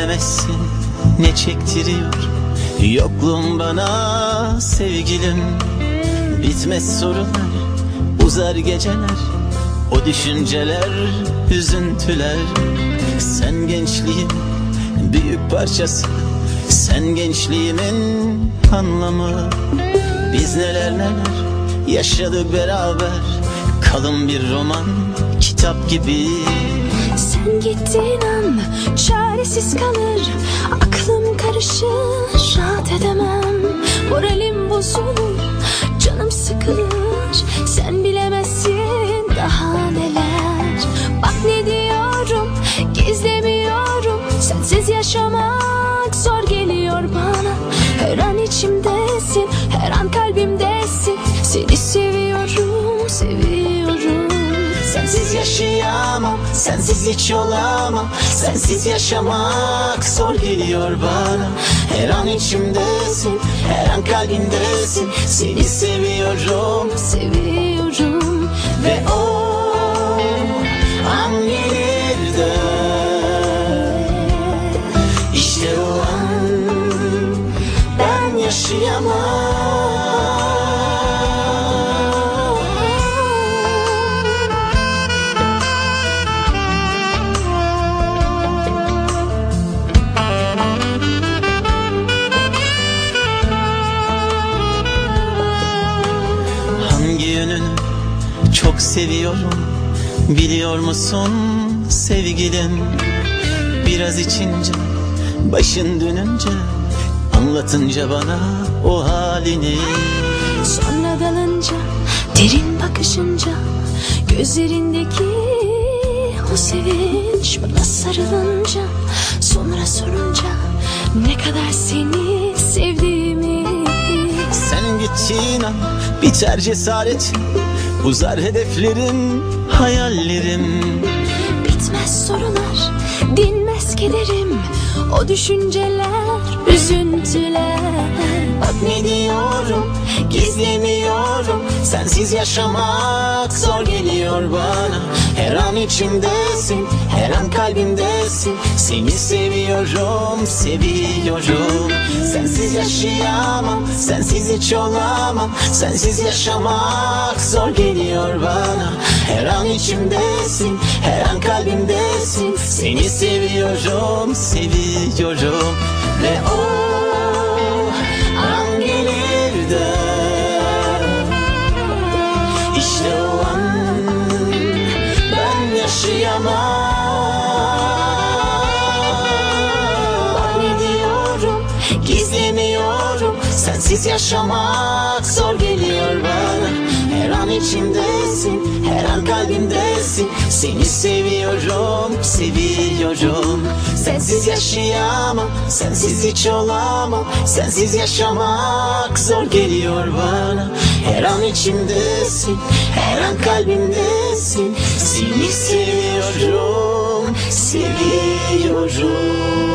bilemezsin ne çektiriyor. Yokluğun bana sevgilim. Bitmez sorular uzar geceler. O düşünceler üzüntüler. Sen gençliğim büyük parçası. Sen gençliğimin anlamı. Biz neler neler yaşadık beraber. Kalın bir roman kitap gibi Sen gittiğin an çaresiz kalır. Aklım karışır rahat edemem. Moralim bozulur yaşayamam, sensiz hiç olamam Sensiz yaşamak zor geliyor bana. Her an içimdesin, her an kalbimdesin Seni seviyorum seviyorum ve o an gelir de İşte o an ben yaşayamam çok seviyorum. Biliyor musun sevgilim? Biraz içince başın dönünce Anlatınca bana o halini. Sonra dalınca derin bakışınca Gözlerindeki o sevinç Bana sarılınca Sonra sorunca Ne kadar seni sevdiğimi Sen gittiğin an biter cesaretim Uzar hedeflerim, hayallerim. Bitmez sorular Dinmez kederim. O düşünceler Üzüntüler. Bak ne diyorum, gizlemiyorum Sensiz yaşamak zor geliyor bana. Her an içimdesin, her an kalbimdesin. Seni seviyorum, seviyorum. Sensiz yaşayamam, sensiz hiç olamam. Sensiz yaşamak zor geliyor bana. Her an içimdesin, her an kalbimdesin. Seni seviyorum, seviyorum. Ve o gizlemiyorum. Sensiz yaşamak zor geliyor bana. Her an içimdesin her an kalbimdesin. Seni seviyorum seviyorum. Sensiz yaşayamam sensiz hiç olamam. Sensiz yaşamak zor geliyor bana. Her an içimdesin her an kalbimdesin. Seni seviyorum seviyorum